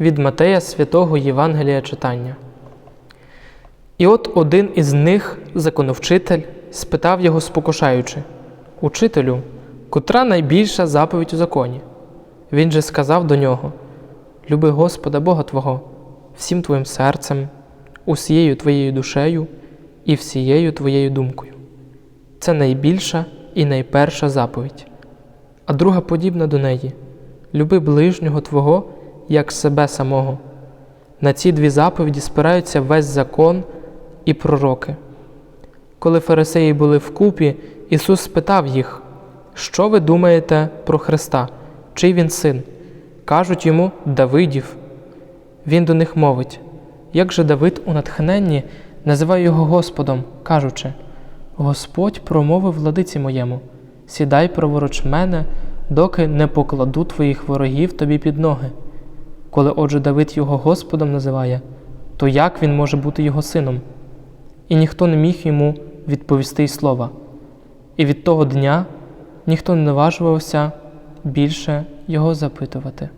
Від Матея святого Євангелія читання. І от один із них, законовчитель, спитав його спокушаючи Учителю, котра найбільша заповідь у законі? Він же сказав до нього: Люби Господа Бога Твого, всім твоїм серцем, усією твоєю душею і всією твоєю думкою. Це найбільша і найперша заповідь, а друга подібна до неї люби ближнього Твого як себе самого. На ці дві заповіді спираються весь закон і пророки. Коли фарисеї були вкупі, Ісус спитав їх, що ви думаєте про Христа, чий він син? Кажуть йому Давидів. Він до них мовить, як же Давид у натхненні називає його Господом, кажучи: Господь промовив владиці моєму, сідай праворуч мене, доки не покладу твоїх ворогів тобі під ноги. Коли отже Давид його Господом називає, то як він може бути його сином? І ніхто не міг йому відповісти й слова. І від того дня ніхто не наважувався більше його запитувати.